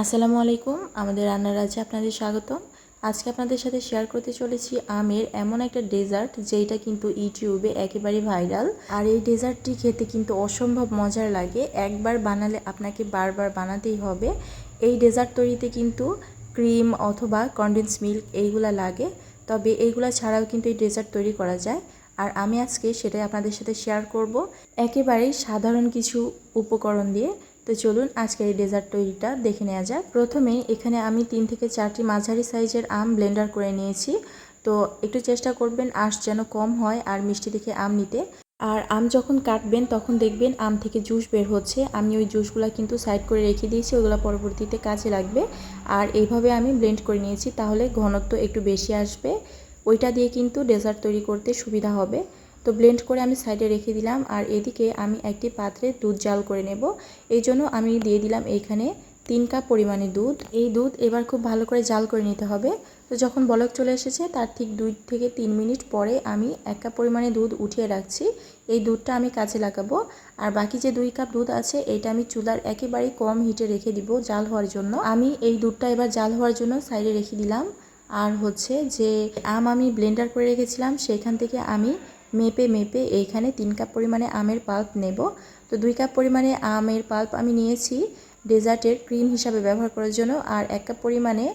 আসসালামু আলাইকুম, আমাদের রান্নার রাজ্যে আপনাদের স্বাগতম। আজকে আপনাদের সাথে শেয়ার করতে চলেছি আমের এমন একটা ডেজার্ট যেটা কিন্তু ইউটিউবে একেবারে ভাইরাল আর এই ডেজার্টটি খেতে কিন্তু অসম্ভব মজার লাগে। একবার বানালে আপনাকে বারবার বানাতেই হবে। এই ডেজার্ট তৈরিতে কিন্তু ক্রিম অথবা কনডেন্স মিল্ক এইগুলা লাগে। তবে এইগুলা ছাড়াও কিন্তু এই ডেজার্ট তৈরি করা যায়। আর আমি আজকে সেটাই আপনাদের সাথে শেয়ার করব। একেবারেই সাধারণ কিছু উপকরণ দিয়ে তো চলুন আজকের এই ডেজার্ট তৈরিটা দেখে নেওয়া যাক। প্রথমে এখানে আমি তিন থেকে চারটি মাঝারি সাইজের আম ব্লেন্ডার করে নিয়েছি। তো একটু চেষ্টা করবেন আঁশ যেন কম হয় আর মিষ্টি দেখে আম নিতে। আর আম যখন কাটবেন তখন দেখবেন আম থেকে জুস বের হচ্ছে। আমি ওই জুসগুলো কিন্তু সাইড করে রেখে দিয়েছি, ওগুলো পরবর্তীতে কাজে লাগবে। আর এইভাবে আমি ব্লেন্ড করে নিয়েছি, তাহলে ঘনত্ব একটু বেশি আসবে। ওইটা দিয়ে কিন্তু ডেজার্ট তৈরি করতে সুবিধা হবে। তো ব্লেন্ড করে আমি সাইডে রেখে দিলাম আর এদিকে আমি একটি পাত্রে দুধ জাল করে নেব। এই জন্য আমি দিয়ে দিলাম এইখানে তিন কাপ পরিমাণে দুধ। এই দুধ এবার খুব ভালো করে জাল করে নিতে হবে। তো যখন বলক চলে এসেছে তার ঠিক দুই থেকে তিন মিনিট পরে আমি এক কাপ পরিমাণে দুধ উঠিয়ে রাখছি। এই দুধটা আমি কাজে লাগাবো। আর বাকি যে দুই কাপ দুধ আছে এটা আমি চুলার একেবারেই কম হিটে রেখে দিব জাল হওয়ার জন্য। আমি এই দুধটা এবার জাল হওয়ার জন্য সাইডে রেখে দিলাম। আর হচ্ছে যে আম আমি ব্লেন্ডার করে রেখেছিলাম সেখান থেকে আমি মেপে মেপে এইখানে তিন কাপ পরিমাণে আমের পাল্প নেব। তো দুই কাপ পরিমাণে আমের পাল্প আমি নিয়েছি। ডেজার্টের ক্রিম হিসাবে ব্যবহার করার জন্য। আর এক কাপ পরিমাণে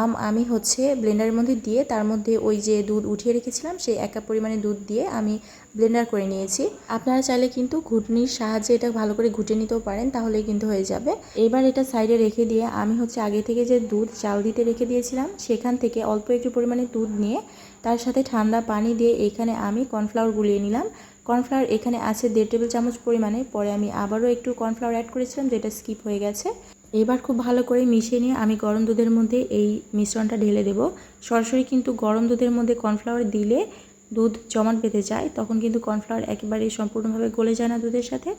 আম, আমি হচ্ছে ব্লেন্ডারের মধ্যে দিয়ে তার মধ্যে ওই যে দুধ উঠিয়ে রেখেছিলাম, সেই এক পরিমাণে দুধ দিয়ে আমি ব্লেন্ডার করে নিয়েছি। আপনারা চাইলে কিন্তু ঘুটনির সাহায্যে এটা ভালো করে ঘুটে নিতেও পারেন, তাহলে কিন্তু হয়ে যাবে। এবার এটা সাইডে রেখে দিয়ে আমি হচ্ছে আগে থেকে যে দুধ চাল দিতে রেখে দিয়েছিলাম, সেখান থেকে অল্প একটু পরিমাণে দুধ নিয়ে তার সাথে ঠান্ডা পানি দিয়ে এখানে আমি কর্নফ্লাওয়ার গুলিয়ে নিলাম। কর্নফ্লাওয়ার এখানে আছে দেড় টেবিল চামচ পরিমাণে, পরে আমি আবারও একটু কর্নফ্লাওয়ার অ্যাড করেছিলাম, যেটা স্কিপ হয়ে গেছে। এবার খুব ভালো করে মিশিয়ে নিয়ে আমি গরম দুধের মধ্যে এই মিশ্রণটা ঢেলে দেব। সরাসরি কিন্তু গরম দুধের মধ্যে কর্নফ্লাওয়ার দিলে দুধ জমাট বেঁধে যায়, তখন কিন্তু কর্নফ্লাওয়ার একেবারেই সম্পূর্ণভাবে গলে যায় না দুধের সাথে।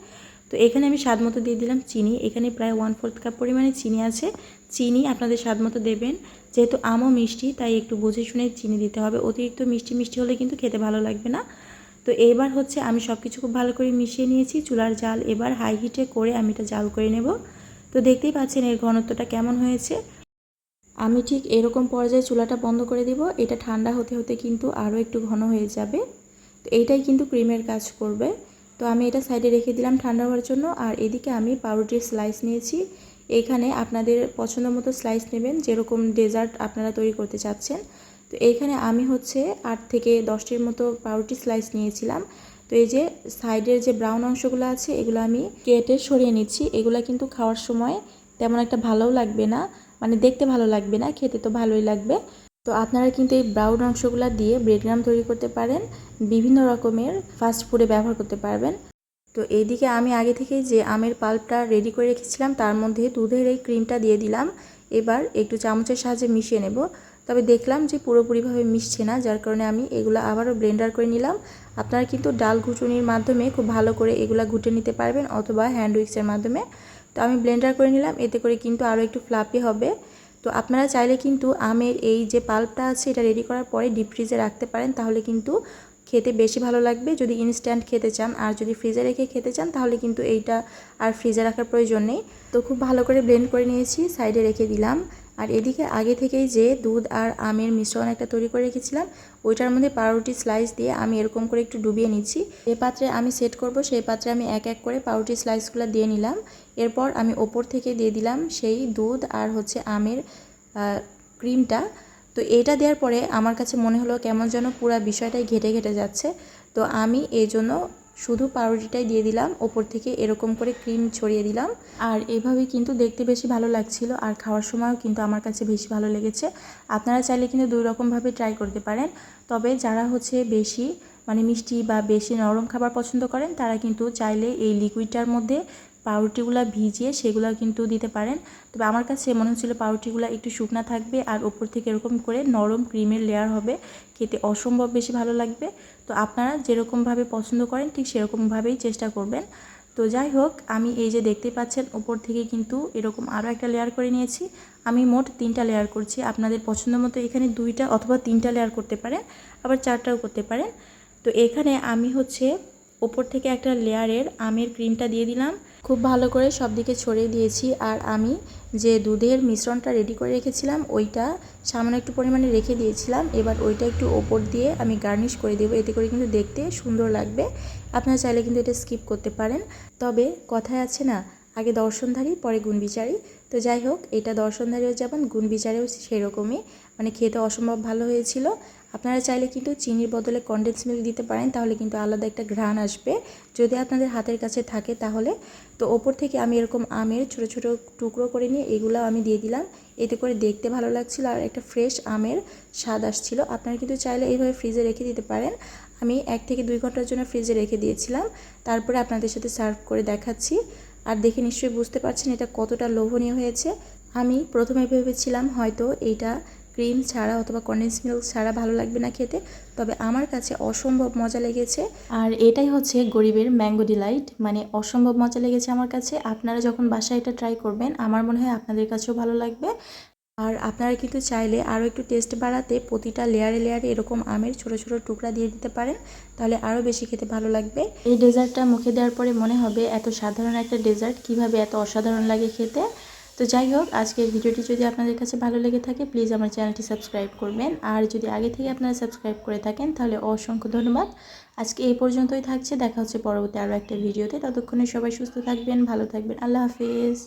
তো এখানে আমি স্বাদ মতো দিয়ে দিলাম চিনি। এখানে প্রায় ওয়ান ফোর্থ কাপ পরিমাণে চিনি আছে। চিনি আপনাদের স্বাদ মতো দেবেন। যেহেতু আমও মিষ্টি, তাই একটু বুঝে শুনে চিনি দিতে হবে। অতিরিক্ত মিষ্টি মিষ্টি হলে কিন্তু খেতে ভালো লাগবে না। তো এবার হচ্ছে আমি সব কিছু খুব ভালো করে মিশিয়ে নিয়েছি। চুলার জাল এবার হাই হিটে করে আমি এটা জাল করে নেব। তো দেখতেই পাচ্ছেন এর ঘনত্বটা কেমন হয়েছে। আমি ঠিক এরকম পর্যায়ে চুলাটা বন্ধ করে দিব। এটা ঠান্ডা হতে হতে কিন্তু আরও একটু ঘন হয়ে যাবে। তো এইটাই কিন্তু ক্রিমের কাজ করবে। তো আমি এটা সাইডে রেখে দিলাম ঠান্ডা হওয়ার জন্য। আর এদিকে আমি পাউরুটির স্লাইস নিয়েছি। এখানে আপনাদের পছন্দ মতো স্লাইস নেবেন, যেরকম ডেজার্ট আপনারা তৈরি করতে চাচ্ছেন। তো এইখানে আমি হচ্ছে আট থেকে দশটির মতো পাউরুটি স্লাইস নিয়েছিলাম। তো এই যে সাইডের যে ব্রাউন অংশগুলো আছে, এগুলো আমি কেটে সরিয়ে নিচ্ছি। এগুলো কিন্তু খাওয়ার সময় তেমন একটা ভালোও লাগবে না মানে দেখতে ভালো লাগবে না, খেতে তো ভালোই লাগবে। তো আপনারা কিন্তু এই ব্রাউন অংশগুলো দিয়ে ব্রেডগ্রাম তৈরি করতে পারেন, বিভিন্ন রকমের ফাস্ট ফুডে ব্যবহার করতে পারবেন। তো এইদিকে আমি আগে থেকে যে আমের পাল্পটা রেডি করে রেখেছিলাম, তার মধ্যে দুধের এই ক্রিমটা দিয়ে দিলাম। এবার একটু চামচের সাহায্যে মিশিয়ে নেব। তবে দেখলাম যে পুরোপুরিভাবে মিশছে না, যার কারণে আমি এগুলো আবারও ব্লেন্ডার করে নিলাম। আপনারা কিন্তু ডাল ঘুটুনির মাধ্যমে খুব ভালো করে এগুলো ঘুটে নিতে পারবেন অথবা হ্যান্ড উইক্সের মাধ্যমে। তো আমি ব্লেন্ডার করে নিলাম, এতে করে কিন্তু আরও একটু ফ্লাপি হবে। তো আপনারা চাইলে কিন্তু আমের এই যে পাল্পটা আছে, এটা রেডি করার পরে ডিপ ফ্রিজে রাখতে পারেন, তাহলে কিন্তু খেতে বেশি ভালো লাগবে। যদি ইনস্ট্যান্ট খেতে চান আর যদি ফ্রিজে রেখে খেতে চান, তাহলে কিন্তু এইটা আর ফ্রিজে রাখার প্রয়োজন নেই। তো খুব ভালো করে ব্লেন্ড করে নিয়েছি সাইডে রেখে দিলাম। আর এদিকে আগে থেকেই যে দুধ আর আমের মিশ্রণ একটা তৈরি করে রেখেছিলাম, ওইটার মধ্যে পাউরুটি স্লাইস দিয়ে আমি এরকম করে একটু ডুবিয়ে নিচ্ছি। যে পাত্রে আমি সেট করব, সেই পাত্রে আমি এক এক করে পাউরুটি স্লাইসগুলো দিয়ে নিলাম। এরপর আমি ওপর থেকে দিয়ে দিলাম সেই দুধ আর হচ্ছে আমের ক্রিমটা তো এটা দেওয়ার পরে আমার কাছে মনে হলো কেমন যেন পুরো বিষয়টাই ঘেটে ঘেটে যাচ্ছে। তো আমি এই জন্য শুধু পাউরুটিটাই দিয়ে দিলাম, ওপর থেকে এরকম করে ক্রিম ছড়িয়ে দিলাম। আর এভাবে কিন্তু দেখতে বেশি ভালো লাগছিল আর খাওয়ার সময়ও কিন্তু আমার কাছে বেশি ভালো লেগেছে। আপনারা চাইলে কিন্তু দুই রকমভাবে ট্রাই করতে পারেন। তবে যারা হচ্ছে বেশি মানে মিষ্টি বা বেশি নরম খাবার পছন্দ করেন, তারা কিন্তু চাইলে এই লিকুইডটার মধ্যে পাউরুটিগুলো ভিজিয়ে সেগুলো কিন্তু দিতে পারেন। তবে আমার কাছে মনে হচ্ছিল পাউরুটিগুলো একটু শুকনা থাকবে আর ওপর থেকে এরকম করে নরম ক্রিমের লেয়ার হবে। খেতে অসম্ভব বেশি ভালো লাগবে। তো আপনারা যেরকমভাবে পছন্দ করেন ঠিক সেরকমভাবেই চেষ্টা করবেন। তো যাই হোক, আমি এই যে দেখতে পাচ্ছেন ওপর থেকে কিন্তু এরকম আরও একটা লেয়ার করে নিয়েছি। আমি মোট তিনটা লেয়ার করছি। আপনাদের পছন্দ মতো এখানে দুইটা অথবা তিনটা লেয়ার করতে পারেন, আবার চারটাও করতে পারেন। তো এখানে আমি হচ্ছে ওপর থেকে একটা লেয়ারের আমের ক্রিমটা দিয়ে দিলাম। খুব ভালো করে সব দিকে ছড়িয়ে দিয়েছি আর আমি যে দুধের মিশ্রণটা রেডি করে রেখেছিলাম, ওইটা সামান্য একটু পরিমাণে রেখে দিয়েছিলাম। এবার ওইটা একটু ওপর দিয়ে আমি গার্নিশ করে দেবো। এতে করে কিন্তু দেখতে সুন্দর লাগবে। আপনারা চাইলে কিন্তু এটা স্কিপ করতে পারেন। তবে কথায় আছে না, আগে দর্শনধারী, পরে গুণবিচারী। তো যাই হোক, এটা দর্শনধারীও যেমন গুণবিচারেও সেরকমই। মানে খেতে অসম্ভব ভালো হয়েছিল। আপনারা চাইলে কিন্তু চিনির বদলে কন্ডেন্স মিল্ক দিতে পারেন, তাহলে কিন্তু আলাদা একটা ঘ্রাণ আসবে। যদি আপনাদের হাতের কাছে থাকে তাহলে। তো ওপর থেকে আমি এরকম আমের ছোট ছোট টুকরো করে নিয়ে এগুলো আমি দিয়ে দিলাম। এতে করে দেখতে ভালো লাগছিল আর একটা ফ্রেশ আমের স্বাদ আসছিল। আপনারা কিন্তু চাইলে এইভাবে ফ্রিজে রেখে দিতে পারেন। আমি এক থেকে দুই ঘণ্টার জন্য ফ্রিজে রেখে দিয়েছিলাম। তারপরে আপনাদের সাথে সার্ভ করে দেখাচ্ছি। আর দেখে নিশ্চয়ই বুঝতে পারছেন এটা কতটা লোভনীয় হয়েছে। আমি প্রথমে ভেবেছিলাম হয়তো এইটা ক্রিম ছাড়া অথবা কন্ডেন্স মিল্ক ছাড়া ভালো লাগবে না খেতে, তবে আমার কাছে অসম্ভব মজা লেগেছে। আর এটাই হচ্ছে গরিবের ম্যাঙ্গো ডিলাইট মানে অসম্ভব মজা লেগেছে আমার কাছে। আপনারা যখন বাসায় এটা ট্রাই করবেন, আমার মনে হয় আপনাদের কাছেও ভালো লাগবে। আর আপনারা কিন্তু চাইলে আরও একটু টেস্ট বাড়াতে প্রতিটা লেয়ারে লেয়ারে এরকম আমের ছোট ছোট টুকরা দিয়ে দিতে পারেন, তাহলে আরও বেশি খেতে ভালো লাগবে। এই ডেজার্টটা মুখে দেওয়ার পরে মনে হবে এত সাধারণ একটা ডেজার্ট, কীভাবে এত অসাধারণ লাগে খেতে। তো যাই হোক, আজকের ভিডিওটি যদি আপনাদের কাছে ভালো লেগে থাকে প্লিজ আমার চ্যানেলটি সাবস্ক্রাইব করবেন। আর যদি আগে থেকে আপনারা সাবস্ক্রাইব করে থাকেন, তাহলে অসংখ্য ধন্যবাদ। আজকে এই পর্যন্তই থাকছে, দেখা হচ্ছে পরবর্তী আরও একটা ভিডিওতে। ততক্ষণে সবাই সুস্থ থাকবেন, ভালো থাকবেন। আল্লাহ হাফিজ।